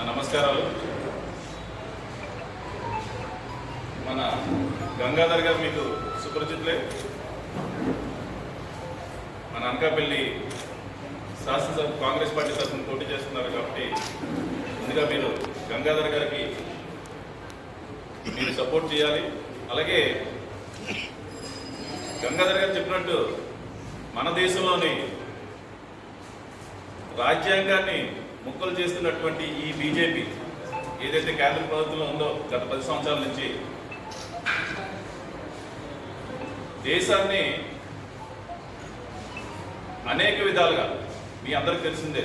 నా నమస్కారాలు. మన గంగాధర్ గారు మీకు సుపరిచితులే. మన అనకాపల్లి శాసనసభ కాంగ్రెస్ పార్టీ తరఫున పోటీ చేస్తున్నారు కాబట్టి ముందుగా మీరు గంగాధర్ గారికి మీరు సపోర్ట్ చేయాలి. అలాగే గంగాధర్ గారు చెప్పినట్టు మన దేశంలోని రాజ్యాంగాన్ని ముక్కలు చేస్తున్నటువంటి ఈ బీజేపీ ఏదైతే కేంద్ర ప్రభుత్వంలో ఉందో గత పది సంవత్సరాల నుంచి దేశాన్ని అనేక విధాలుగా మీ అందరికి తెలిసిందే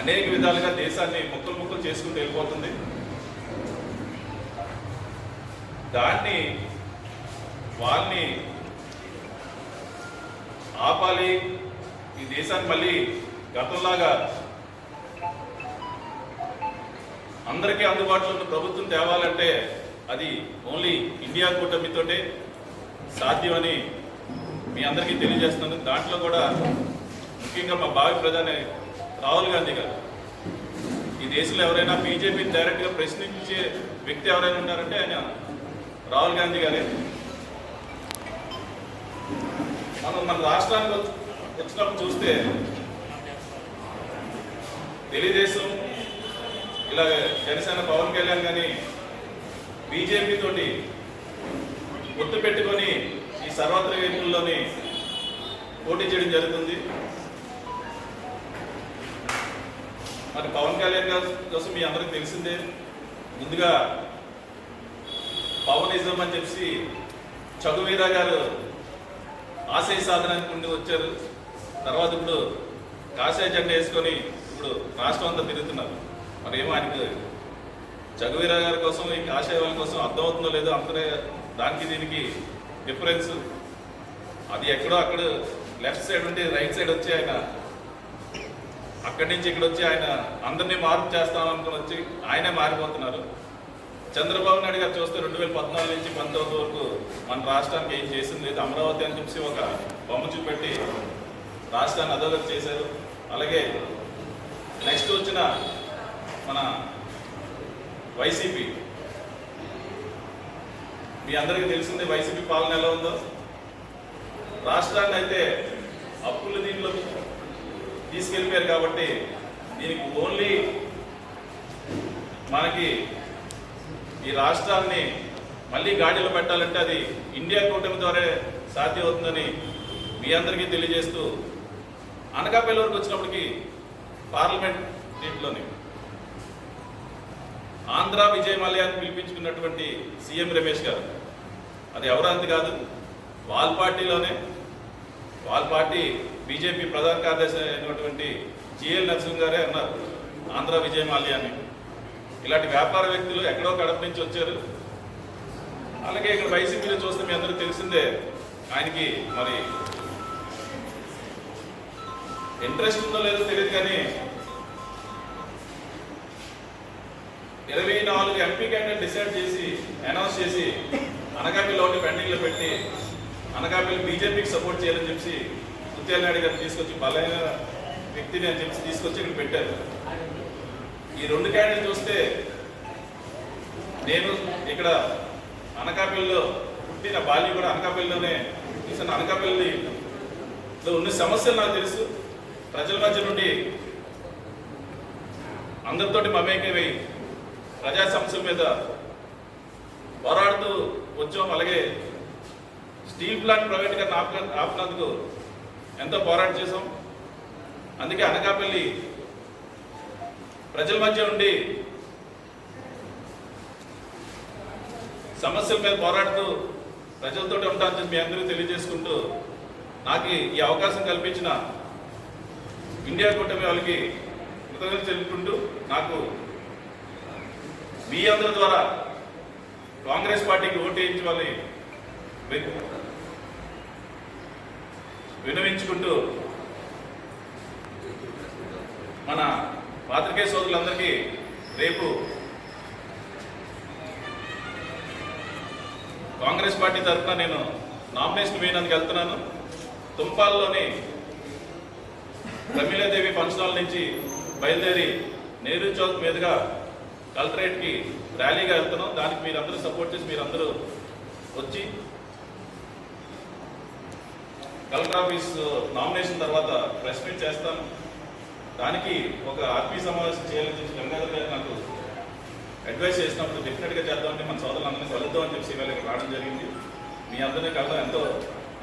అనేక విధాలుగా దేశాన్ని ముక్కలు ముక్కలు చేసుకుంటూ వెళ్ళిపోతుంది. దాన్ని వాళ్ళని ఆపాలి. ఈ దేశాన్ని మళ్ళీ గతంలాగా అందరికీ అందుబాటులో ఉన్న ప్రభుత్వం తేవాలంటే అది ఓన్లీ ఇండియా కూటమితోటే సాధ్యమని మీ అందరికీ తెలియజేస్తున్నాను. దాంట్లో కూడా ముఖ్యంగా మా భావి ప్రధాని రాహుల్ గాంధీ గారు ఈ దేశంలో ఎవరైనా బీజేపీ డైరెక్ట్గా ప్రశ్నించే వ్యక్తి ఎవరైనా ఉన్నారంటే ఆయన రాహుల్ గాంధీ గారే. మనం మన రాష్ట్రానికి వచ్చినప్పుడు చూస్తే తెలుగుదేశం ఇలా జనసేన పవన్ కళ్యాణ్ కానీ బీజేపీ తోటి గుర్తు పెట్టుకొని ఈ సర్వత్ర ఎన్నికల్లోని పోటీ చేయడం జరుగుతుంది. మరి పవన్ కళ్యాణ్ గారి కోసం మీ అందరికి తెలిసిందే ముందుగా పవనిజం అని చెప్పి చదువీరా గారు ఆశయ సాధనానికి ఉండి వచ్చారు. తర్వాత ఇప్పుడు కాషాయ జెండా వేసుకొని ఇప్పుడు రాష్ట్రం అంతా తిరుగుతున్నారు. మరి ఏమో ఆయనకి జగవీరా గారి కోసం ఈ కాషాయ కోసం అర్థమవుతుందో లేదో అంతనే దానికి దీనికి డిఫరెన్స్. అది ఎక్కడో అక్కడ లెఫ్ట్ సైడ్ ఉండి రైట్ సైడ్ వచ్చి ఆయన అక్కడి నుంచి ఇక్కడ వచ్చి ఆయన అందరినీ మార్పు చేస్తామనుకుని వచ్చి ఆయనే మారిపోతున్నారు. చంద్రబాబు నాయుడు గారు చూస్తే రెండు వేల పద్నాలుగు నుంచి పంతొమ్మిది వరకు మన రాష్ట్రానికి ఏం చేసింది లేదు. అమరావతి అని చెప్పి ఒక బొమ్మ చూపెట్టి రాష్ట్రాన్ని అధోగతి చేశారు. అలాగే నెక్స్ట్ వచ్చిన మన వైసీపీ. మీ అందరికీ తెలిసిందే వైసీపీ పాలన ఎలా ఉందో? రాష్ట్రాన్ని అయితే అప్పుల దీంట్లో తీసుకెళ్ళిపోయారు కాబట్టి దీనికి ఓన్లీ మనకి ఈ రాష్ట్రాన్ని మళ్ళీ గాడిలో పెట్టాలంటే అది ఇండియా కూటమి ద్వారా సాధ్యమవుతుందని మీ అందరికీ తెలియజేస్తూ అనకాపల్లి వరకు వచ్చినప్పటికీ పార్లమెంట్ దీంట్లోని ఆంధ్ర విజయ మల్యాన్ని పిలిపించుకున్నటువంటి సీఎం రమేష్ గారు. అది ఎవరంత కాదు వాళ్ళ పార్టీలోనే. వాళ్ళ పార్టీ బీజేపీ ప్రధాన కార్యదర్శి అయినటువంటి జిఎల్ నరసింహ్ గారే అన్నారు ఆంధ్ర విజయ మాల్యాన్ని ఇలాంటి వ్యాపార వ్యక్తులు ఎక్కడో కడప నుంచి వచ్చారు. అలాగే ఇక్కడ వైసీపీలో చూస్తే మీ అందరూ తెలిసిందే ఆయనకి మరి ఇంట్రెస్ట్ ఉందో లేదో తెలియదు కానీ ఇరవై నాలుగు ఎంపీ క్యాండిడేట్ డిసైడ్ చేసి అనౌన్స్ చేసి అనకాపల్లి ఒకటి పెండింగ్లో పెట్టి అనకాపల్లి బీజేపీకి సపోర్ట్ చేయాలని చెప్పి ముత్యాల నాయుడు గారిని తీసుకొచ్చి బలైన వ్యక్తిని అని చెప్పి తీసుకొచ్చి ఇక్కడ పెట్టారు. ఈ రెండు క్యాండిడేట్ చూస్తే నేను ఇక్కడ అనకాపల్లిలో పుట్టిన బాల్యం కూడా అనకాపల్లిలోనే చూసిన అనకాపల్లిలో ఉన్న సమస్యలు నాకు తెలుసు. ప్రజల మధ్య నుండి అందరితోటి మమేకమై ప్రజా సమస్యల మీద పోరాడుతూ వచ్చాం. అలాగే స్టీల్ ప్లాంట్ ప్రైవేట్గా ఆప ఆపినందుకు ఎంతో పోరాటం చేసాం అందుకే అనకాపల్లి ప్రజల మధ్య ఉండి సమస్యల మీద పోరాడుతూ ప్రజలతో ఉంటానని మీ అందరికీ తెలియజేసుకుంటూ నాకు ఈ అవకాశం కల్పించిన ఇండియా కూటమి వాళ్ళకి కృతజ్ఞతలు తెలుపుకుంటూ నాకు మీ అందరి ద్వారా కాంగ్రెస్ పార్టీకి ఓటు వేయించాలని వినవించుకుంటూ మన పాత్రికేయ సోదరులందరికీ రేపు కాంగ్రెస్ పార్టీ తరఫున నేను నామినేషన్ వేయడానికి వెళ్తున్నాను. తుంపాల్లోని ప్రమీలాదేవి పంచనాల నుంచి బయలుదేరి నెహ్రూ చౌక్ మీదుగా కలెక్టరేట్కి ర్యాలీగా వెళ్తున్నాం. దానికి మీరందరూ సపోర్ట్ చేసి మీరందరూ వచ్చి కలెక్టర్ ఆఫీస్ uh, నామినేషన్ తర్వాత ప్రెస్ మీట్ చేస్తాను దానికి ఒక ఆర్పీ సమావేశం చేయాలని చెప్పి గంగాధర్ గారు నాకు అడ్వైస్ చేసినప్పుడు డెఫినెట్గా చేద్దామంటే మన సోదరులందరినీ కలుద్దామని చెప్పి వీళ్ళకి రావడం జరిగింది. మీ అందరినీ కలగడం ఎంతో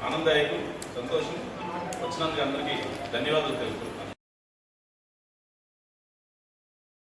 ఆనందదాయకం సంతోషం. వచ్చినందుకు అందరికీ ధన్యవాదాలు తెలుపుతున్నాను.